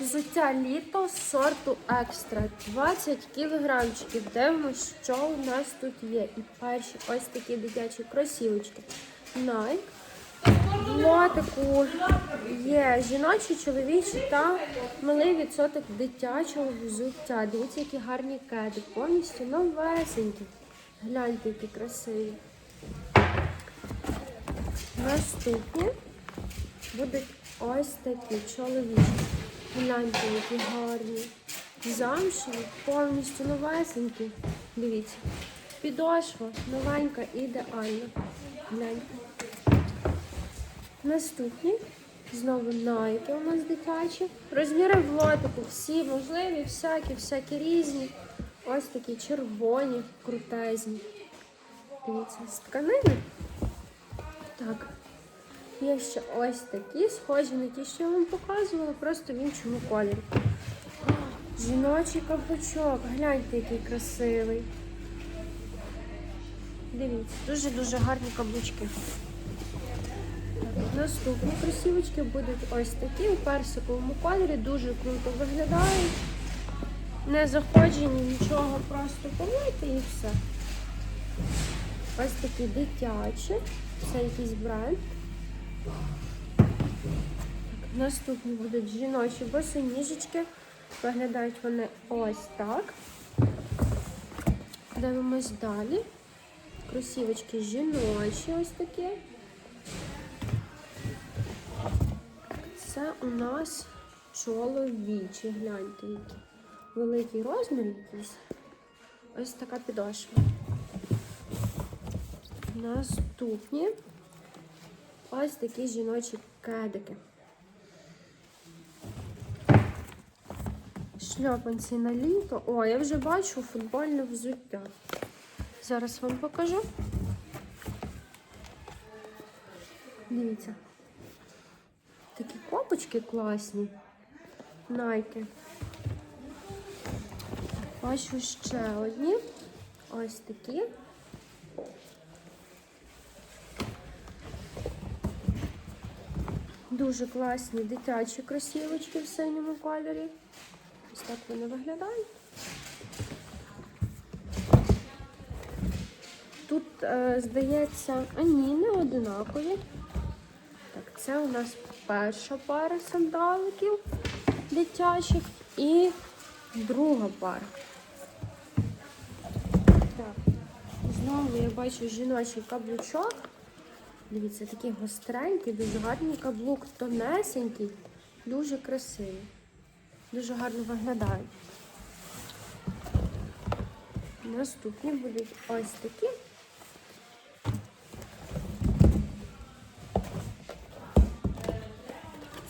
Взуття літо сорту екстра 20 кілограмчиків. Дивимось, що у нас тут є. І перші ось такі дитячі кросівочки. В лотику є жіночі, чоловічі та малий відсоток дитячого взуття. Дивіться, які гарні кеди, повністю новесенькі. Гляньте, які красиві. Наступні будуть ось такі чоловічі. Гляньте, які гарні. Замшеві, повністю новесенькі. Дивіться. Підошва новенька, ідеальна. Гляньте. Наступні. Знову найки у нас дитячі. Розміри в лотику всі можливі, всякі, всякі різні. Ось такі червоні, крутезні. Дивіться, з тканини. Так. Є ще ось такі, схожі на ті, що я вам показувала, просто в іншому кольорі. Жіночий каблучок, гляньте, який красивий. Дивіться, дуже-дуже гарні каблучки. Наступні кросівочки будуть ось такі у персиковому кольорі, дуже круто виглядають. Не заходжені, нічого, просто помити і все. Ось такі дитячі. Це якийсь бренд. Наступні будуть жіночі босоніжечки. Виглядають вони ось так. Дивимось далі. Кросівочки жіночі ось такі. Це у нас чоловічі, гляньте, які. Великий розмір якийсь. Ось така підошва. Наступні ось такі жіночі кедики. Шльопанці на літо. О, я вже бачу футбольне взуття. Зараз вам покажу. Дивіться. Такі копочки класні. Найки. Бачу ще одні. Ось такі. Дуже класні дитячі кросівочки в синьому кольорі. Ось так вони виглядають. Тут, е, здається, а ні, не одинакові. Так, це у нас перша пара сандаликів дитячих і друга пара. Так, знову я бачу жіночий каблучок. Дивіться, такий гостренький, дуже гарний каблук, тонесенький, дуже красивий. Дуже гарно виглядають. Наступні будуть ось такі.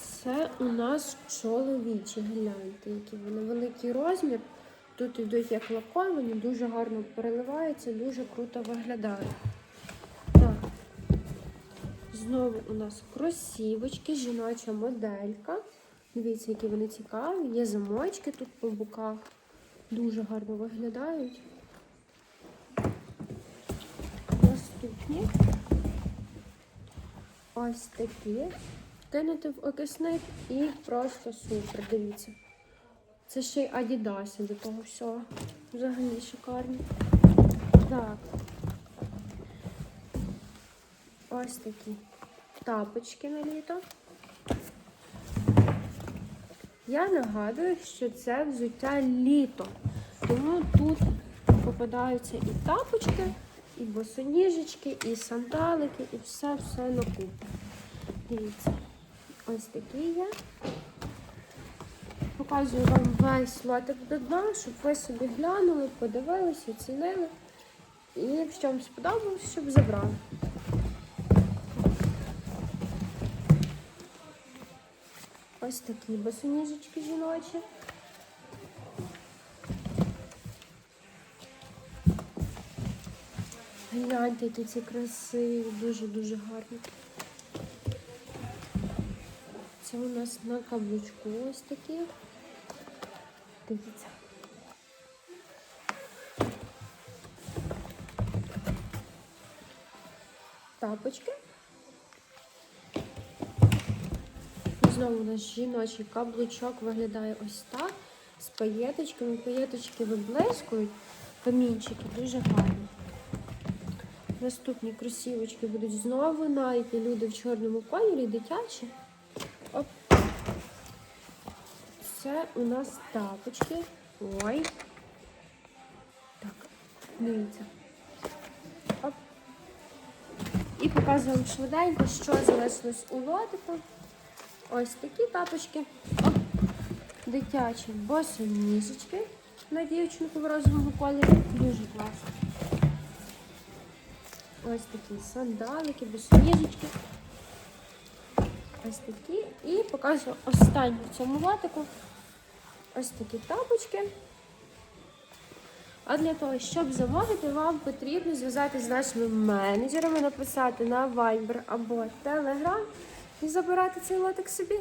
Це у нас чоловічі, гляньте, які вони великий розмір. Тут йдуть як лаковані, дуже гарно переливаються, дуже круто виглядають. Знову у нас кросівочки, жіноча моделька. Дивіться, які вони цікаві. Є замочки тут по боках. Дуже гарно виглядають. Наступні. Ось такі. Кинути в окисник і просто супер. Дивіться. Це ще й Адідаси до того всього. Взагалі шикарні. Так. Ось такі тапочки на літо. Я нагадую, що це взуття літо. Тому тут попадаються і тапочки, і босоніжечки, і сандалики, і все-все на купу. Дивіться, ось такі є. Показую вам весь лотик до дна, щоб ви собі глянули, подивилися, оцінили. І якщо вам сподобалось, щоб забрали. Ось такі босоніжечки жіночі. Гляньте, які ці красиві, дуже-дуже гарні. Це у нас на каблучку ось такі. Дивіться. Тапочки. Знову у нас жіночий каблучок виглядає ось так. З паєточками. Паєточки виблискують. Камінчики дуже гарні. Наступні кросівочки будуть знову Nike. Люди в чорному кольорі, дитячі. Оп. Це у нас тапочки. Ой. Так, дивіться. Оп. І показуємо швиденько, що залишилось у лотику. Ось такі тапочки. Дитячі босоніжечки на дівчинку в розовому кольорі. Дуже класно. Ось такі сандалики, босоніжечки. Ось такі. І показую останню в цьому лотику. Ось такі тапочки. А для того, щоб замовити, вам потрібно зв'язатися з нашими менеджерами, написати на Viber або Telegram і забирати цей латик собі.